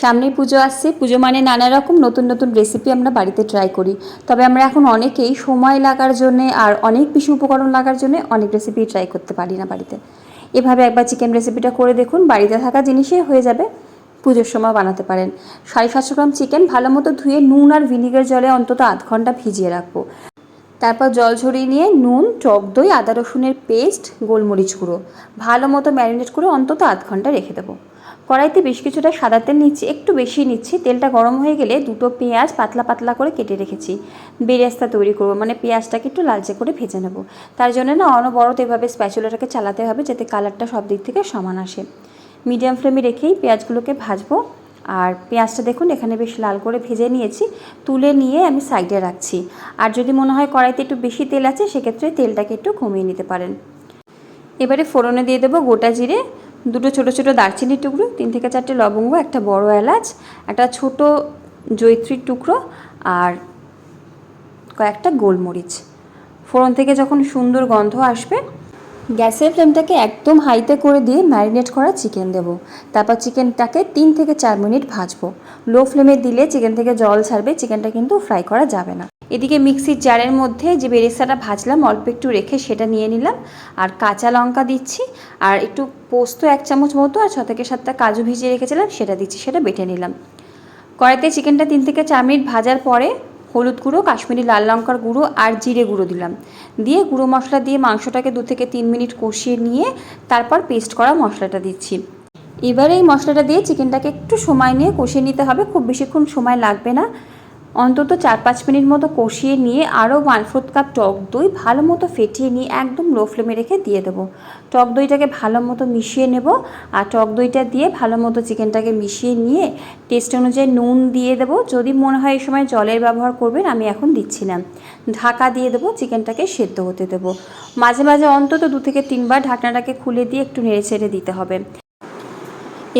সামনেই পুজো আসছে। পুজো মানে নানা রকম নতুন নতুন রেসিপি আমরা বাড়িতে ট্রাই করি। তবে আমরা এখন অনেকেই সময় লাগার জন্যে আর অনেক বেশি উপকরণ লাগার জন্য অনেক রেসিপি ট্রাই করতে পারি না বাড়িতে। এভাবে একবার চিকেন রেসিপিটা করে দেখুন, বাড়িতে থাকা জিনিসে হয়ে যাবে। পুজোর সময় বানাতে পারেন। সাড়ে সাতশো গ্রাম চিকেন ভালো মতো ধুয়ে নুন আর ভিনিগার জলে অন্তত আধ ঘণ্টা ভিজিয়ে রাখব। তারপর জল ঝরিয়ে নিয়ে নুন, টক দই, আদা রসুনের পেস্ট গোলমরিচ গুঁড়ো। ভালো মতো ম্যারিনেট করে অন্তত আধ ঘণ্টা রেখে দেবো। কড়াইতে বেশ কিছুটা সাদা তেল নিচ্ছি, একটু বেশি নিচ্ছি। তেলটা গরম হয়ে গেলে দুটো পেঁয়াজ পাতলা পাতলা করে কেটে রেখেছি। বেরেস্তা তৈরি করব মানে পেঁয়াজটাকে একটু লালচে করে ভেজে নেব। তার জন্য না অনবরত এভাবে স্প্যাচুলাটাকে চালাতে হবে যাতে কালারটা সব দিক থেকে সমান আসে। মিডিয়াম ফ্লেমে রেখেই পেঁয়াজগুলোকে ভাজবো। আর পেঁয়াজটা দেখুন, এখানে বেশ লাল করে ভেজে নিয়েছি। তুলে নিয়ে আমি সাইডে রাখছি। আর যদি মনে হয় কড়াইতে একটু বেশি তেল আছে, সেক্ষেত্রে তেলটাকে একটু কমিয়ে নিতে পারেন। এবারে ফোড়নে দিয়ে দেবো গোটা জিরে। দুটো ছোটো ছোটো দারচিনির টুকরো, তিন থেকে চারটে লবঙ্গ, একটা বড় এলাচ, একটা ছোট জৈত্রীর টুকরো আর কয়েকটা গোলমরিচ। ফোড়ন থেকে যখন সুন্দর গন্ধ আসবে গ্যাসের ফ্লেমটাকে একদম হাইতে করে দিয়ে ম্যারিনেট করা চিকেন দেবো। তারপর চিকেনটাকে তিন থেকে চার মিনিট ভাজবো। লো ফ্লেমে দিলে চিকেন থেকে জল ছাড়বে, চিকেনটা কিন্তু ফ্রাই করা যাবে না। এদিকে মিক্সির জারের মধ্যে যে বেরেস্তাটা ভাজলাম, অল্প একটু রেখে সেটা নিয়ে নিলাম। আর কাঁচা লঙ্কা দিচ্ছি, আর একটু পোস্ত এক চামচ মতো আর ছ থেকে সাতটা কাজু ভিজিয়ে রেখেছিলাম, সেটা দিচ্ছি, সেটা বেটে নিলাম। কড়াইতে চিকেনটা তিন থেকে চার মিনিট ভাজার পরে হলুদ গুঁড়ো, কাশ্মীরি লাল লঙ্কার গুঁড়ো আর জিরে গুঁড়ো দিলাম। দিয়ে গুঁড়ো মশলা দিয়ে মাংসটাকে দু থেকে তিন মিনিট কষিয়ে নিয়ে তারপর পেস্ট করা মশলাটা দিচ্ছি। এবারে এই মশলাটা দিয়ে চিকেনটাকে একটু সময় নিয়ে কষিয়ে নিতে হবে। খুব বেশিক্ষণ সময় লাগবে না। অন্তত চার পাঁচ মিনিট মতো কষিয়ে নিয়ে আরও ওয়ান ফোর্থ কাপ টক দই ভালো মতো ফেটিয়ে নিয়ে একদম লো ফ্লেমে রেখে দিয়ে দেবো। টক দইটাকে ভালো মতো মিশিয়ে নেব আর টক দইটা দিয়ে ভালো মতো চিকেনটাকে মিশিয়ে নিয়ে টেস্ট অনুযায়ী নুন দিয়ে দেবো। যদি মনে হয় এই সময় জলের ব্যবহার করবেন, আমি এখন দিচ্ছি না। ঢাকা দিয়ে দেবো, চিকেনটাকে সেদ্ধ হতে দেবো। মাঝে মাঝে অন্তত দু থেকে তিনবার ঢাকনাটাকে খুলে দিয়ে একটু নেড়ে ছেড়ে দিতে হবে।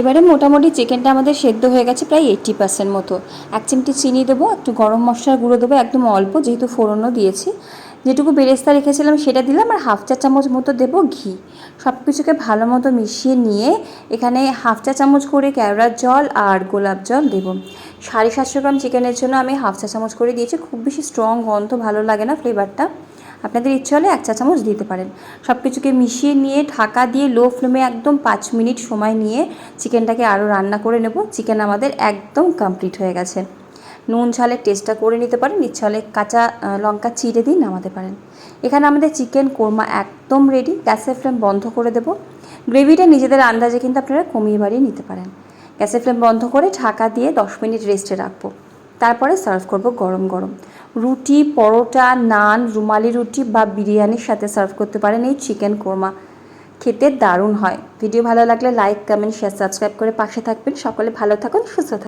এবারে মোটামুটি চিকেনটা আমাদের সেদ্ধ হয়ে গেছে প্রায় এইট্টি পার্সেন্ট মতো। এক চিমটি চিনি দেবো, একটু গরম মশলার গুঁড়ো দেবো, একদম অল্প, যেহেতু ফোড়নও দিয়েছি। যেটুকু বেরেস্তা রেখেছিলাম সেটা দিলাম আর হাফ চা চামচ মতো দেবো ঘি। সব কিছুকে ভালো মতো মিশিয়ে নিয়ে এখানে হাফ চা চামচ করে কেওড়ার জল আর গোলাপ জল দেবো। সাড়ে সাতশো গ্রাম চিকেনের জন্য আমি হাফ চা চামচ করে দিয়েছি, খুব বেশি স্ট্রং গন্ধ ভালো লাগে না ফ্লেভারটা আপনাদের ইচ্ছে হলে এক চা চামচ দিতে পারেন। সব কিছুকে মিশিয়ে নিয়ে ঢাকা দিয়ে লো ফ্লেমে একদম পাঁচ মিনিট সময় নিয়ে চিকেনটাকে আরও রান্না করে নেব। চিকেন আমাদের একদম কমপ্লিট হয়ে গেছে। নুন, ঝালের টেস্টটা করে নিতে পারেন। ইচ্ছে হলে কাঁচা লঙ্কা চিড়ে দিয়ে নামাতে পারেন। এখানে আমাদের চিকেন কোরমা একদম রেডি গ্যাসের ফ্লেম বন্ধ করে দেবো। গ্রেভিটা নিজেদের আন্দাজে কিন্তু আপনারা কমিয়ে বাড়িয়ে নিতে পারেন। গ্যাসের ফ্লেম বন্ধ করে ঢাকা দিয়ে দশ মিনিট রেস্টে রাখব। তারপরে সার্ভ করব গরম গরম। রুটি, পরোটা, নান, রুমালি রুটি বা বিরিয়ানির সাথে সার্ভ করতে পারেন এই চিকেন কোরমা। খেতে দারুণ হয়। ভিডিও ভালো লাগলে লাইক, কমেন্ট শেয়ার সাবস্ক্রাইব করে পাশে থাকবেন। সকলে ভালো থাকুন, সুস্থ থাকুন।